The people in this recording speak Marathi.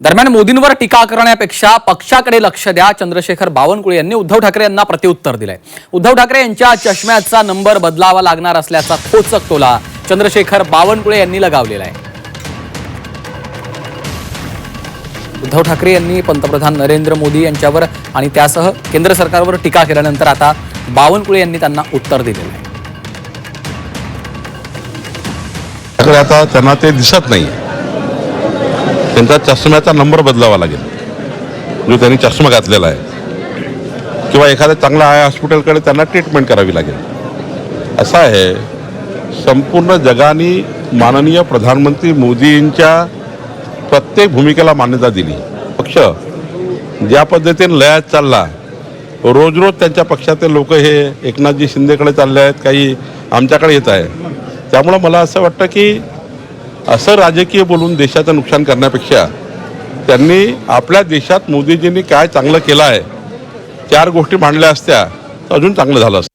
दरम्यान मोदींवर टीका करण्यापेक्षा पक्षाकडे लक्ष द्या. चंद्रशेखर बावनकुळे यांनी उद्धव ठाकरे यांना प्रत्युत्तर दिलंय. उद्धव ठाकरे यांच्या चष्म्याचा नंबर बदलावा लागणार असल्याचा खोचक टोला चंद्रशेखर बावनकुळे यांनी लगावलेला आहे. उद्धव ठाकरे यांनी पंतप्रधान नरेंद्र मोदी यांच्यावर आणि त्यासह केंद्र सरकारवर टीका केल्यानंतर आता बावनकुळे यांनी त्यांना उत्तर दिलेलं आहे. आता त्यांना ते दिसत नाही त्यांचा चष्म्याचा नंबर बदलावा लागेल. जो त्यांनी चष्मा घातलेला आहे. किंवा एखाद्या चांगल्या आय हॉस्पिटलकडे त्यांना ट्रीटमेंट करावी लागेल. असं आहे. संपूर्ण जगाने माननीय प्रधानमंत्री मोदींच्या प्रत्येक भूमिकेला मान्यता दिली. पक्ष ज्या पद्धतीने लयात चालला रोज रोज त्यांच्या पक्षातील लोक हे एकनाथजी शिंदेकडे चालले आहेत काही आमच्याकडे येत आहे त्यामुळं मला असं वाटतं की असं राजकीय बोलून देशाचं नुकसान करण्यापेक्षा त्यांनी आपल्या देशात मोदीजींनी काय चांगलं केलं आहे चार गोष्टी मांडल्या असत्या तर अजून चांगलं झालं असतं.